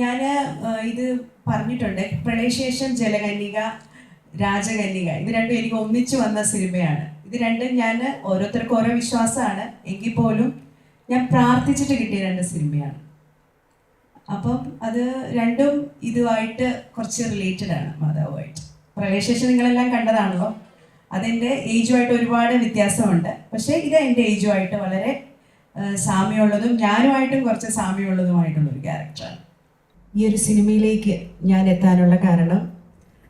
ഞാൻ ഇത് പറഞ്ഞിട്ടുണ്ട്. പ്രളയശേഷം ജലകന്യക രാജകന്യക. ഇത് രണ്ടും എനിക്ക് ഒന്നിച്ചു വന്ന സിനിമയാണ്. ഇത് രണ്ടും ഞാൻ ഓരോരുത്തർക്കും ഓരോ വിശ്വാസമാണ്. എങ്കിൽ പോലും ഞാൻ പ്രാർത്ഥിച്ചിട്ട് കിട്ടിയ രണ്ട് സിനിമയാണ്. അപ്പം അത് രണ്ടും ഇതുമായിട്ട് കുറച്ച് റിലേറ്റഡ് ആണ് മാതാവുമായിട്ട്. പ്രവേശേഷം നിങ്ങളെല്ലാം കണ്ടതാണല്ലോ. അതെന്റെ ഏജുമായിട്ട് ഒരുപാട് വ്യത്യാസമുണ്ട്. പക്ഷേ ഇത് എന്റെ ഏജുമായിട്ട് വളരെ സാമ്യമുള്ളതും ഞാനുമായിട്ടും കുറച്ച് സാമ്യമുള്ളതുമായിട്ടുള്ള ഒരു ക്യാരക്ടറാണ് ഈ ഒരു സിനിമയിലേക്ക് ഞാൻ എത്താനുള്ള കാരണം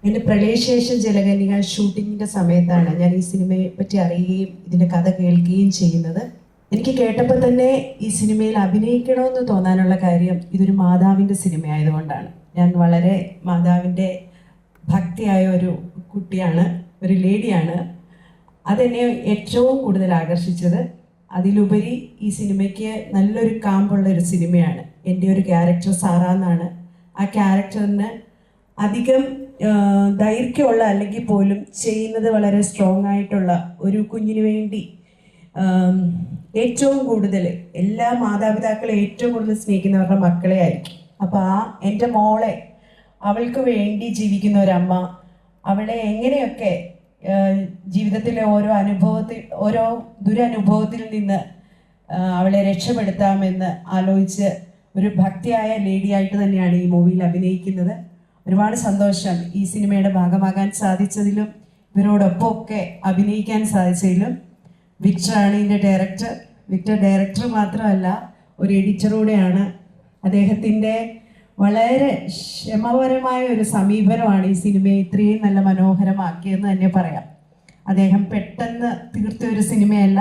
എന്റെ പ്രളയശേഷം ജലകന്യക ഷൂട്ടിങ്ങിന്റെ സമയത്താണ് ഞാൻ ഈ സിനിമയെ പറ്റി അറിയുകയും ഇതിന്റെ കഥ കേൾക്കുകയും ചെയ്യുന്നത്. എനിക്ക് കേട്ടപ്പോൾ തന്നെ ഈ സിനിമയിൽ അഭിനയിക്കണമെന്ന് തോന്നാനുള്ള കാര്യം ഇതൊരു മാതാവിന്റെ സിനിമ ആയതുകൊണ്ടാണ് ഞാൻ വളരെ മാതാവിന്റെ ഭക്തിയായ ഒരു കുട്ടിയാണ് ഒരു ലേഡിയാണ്. അതെന്നെ ഏറ്റവും കൂടുതൽ ആകർഷിച്ചത്. അതിലുപരി ഈ സിനിമയ്ക്ക് നല്ലൊരു കാമ്പുള്ള ഒരു സിനിമയാണ്. എന്റെ ഒരു ക്യാരക്ടർ സാറാന്നാണ് ആ ക്യാരക്ടറിന് അധികം ദൈർഘ്യമുള്ള അല്ലെങ്കിൽ പോലും ചെയ്യുന്നത് വളരെ സ്ട്രോങ് ആയിട്ടുള്ള ഒരു കുഞ്ഞിനു വേണ്ടി ഏറ്റവും കൂടുതൽ എല്ലാ മാതാപിതാക്കളെ ഏറ്റവും കൂടുതൽ സ്നേഹിക്കുന്നവരുടെ മക്കളെ ആയിരിക്കും. അപ്പോൾ ആ എന്റെ മോളെ അവൾക്ക് വേണ്ടി ജീവിക്കുന്ന ഒരമ്മ അവളെ എങ്ങനെയൊക്കെ ജീവിതത്തിലെ ഓരോ അനുഭവത്തിൽ ഓരോ ദുരനുഭവത്തിൽ നിന്ന് അവളെ രക്ഷപ്പെടുത്താമെന്ന് ആലോചിച്ച് ഒരു ഭക്തിയായ ലേഡിയായിട്ട് തന്നെയാണ് ഈ മൂവിയിൽ അഭിനയിക്കുന്നത്. ഒരുപാട് സന്തോഷം ഈ സിനിമയുടെ ഭാഗമാകാൻ സാധിച്ചതിലും ഇവരോടൊപ്പം ഒക്കെ അഭിനയിക്കാൻ സാധിച്ചതിലും. വിക്ടറാണ് ഇതിന്റെ ഡയറക്ടർ വിക്ടർ ഡയറക്ടർ മാത്രമല്ല ഒരു എഡിറ്ററൂടെയാണ് അദ്ദേഹത്തിന്റെ വളരെ ക്ഷമപരമായ ഒരു സമീപനമാണ് ഈ സിനിമയെ ഇത്രയും നല്ല മനോഹരമാക്കിയെന്ന് തന്നെ പറയാം. അദ്ദേഹം പെട്ടെന്ന് തീർത്ത ഒരു സിനിമയല്ല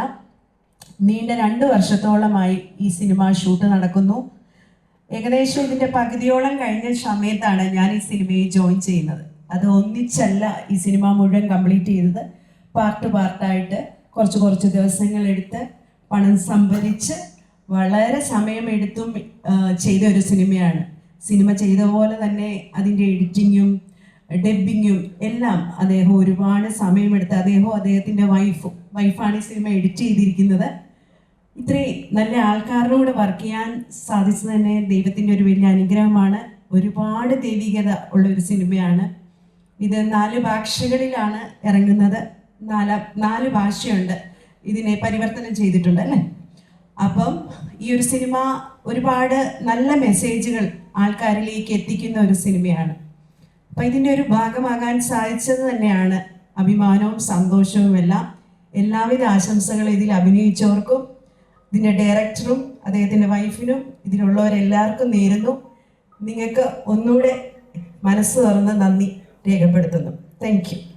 നീണ്ട രണ്ട് വർഷത്തോളമായി ഈ സിനിമ ഷൂട്ട് നടക്കുന്നു. ഏകദേശം ഇതിന്റെ പകുതിയോളം കഴിഞ്ഞ സമയത്താണ് ഞാൻ ഈ സിനിമയിൽ ജോയിൻ ചെയ്യുന്നത്. അത് ഒന്നിച്ചല്ല ഈ സിനിമ മുഴുവൻ കംപ്ലീറ്റ് ചെയ്തത്. പാർട്ട് പാർട്ടായിട്ട് കുറച്ച് കുറച്ച് ദിവസങ്ങൾ എടുത്ത് പണം സംഭരിച്ച് വളരെ സമയമെടുത്തും ചെയ്ത ഒരു സിനിമയാണ്. സിനിമ ചെയ്ത പോലെ തന്നെ അതിന്റെ എഡിറ്റിങ്ങും ഡബ്ബിങ്ങും എല്ലാം അദ്ദേഹം ഒരുപാട് സമയമെടുത്ത് അദ്ദേഹവും അദ്ദേഹത്തിന്റെ വൈഫും വൈഫാണ് ഈ സിനിമ എഡിറ്റ് ചെയ്തിരിക്കുന്നത്. ഇത്രയും നല്ല ആൾക്കാരുടെ കൂടെ വർക്ക് ചെയ്യാൻ സാധിച്ചത് തന്നെ ദൈവത്തിന്റെ ഒരു വലിയ അനുഗ്രഹമാണ്. ഒരുപാട് ദൈവികത ഉള്ള ഒരു സിനിമയാണ്. ഇത് നാല് ഭാഷകളിലാണ് ഇറങ്ങുന്നത്. നാല നാല് ഭാഷയുണ്ട് ഇതിനെ പരിവർത്തനം ചെയ്തിട്ടുണ്ട് അല്ലേ? അപ്പം ഈ ഒരു സിനിമ ഒരുപാട് നല്ല മെസ്സേജുകൾ ആൾക്കാരിലേക്ക് എത്തിക്കുന്ന ഒരു സിനിമയാണ്. അപ്പം ഇതിന്റെ ഒരു ഭാഗമാകാൻ സാധിച്ചത് തന്നെയാണ് അഭിമാനവും സന്തോഷവും എല്ലാം എല്ലാവിധ ആശംസകളും ഇതിൽ അഭിനയിച്ചവർക്കും ഇതിന്റെ ഡയറക്ടറും അദ്ദേഹത്തിന്റെ വൈഫിനും ഇതിലുള്ളവരെല്ലാവർക്കും നേരുന്നു. നിങ്ങൾക്ക് ഒന്നുകൂടെ മനസ്സ് തുറന്ന് നന്ദി രേഖപ്പെടുത്തുന്നു. താങ്ക്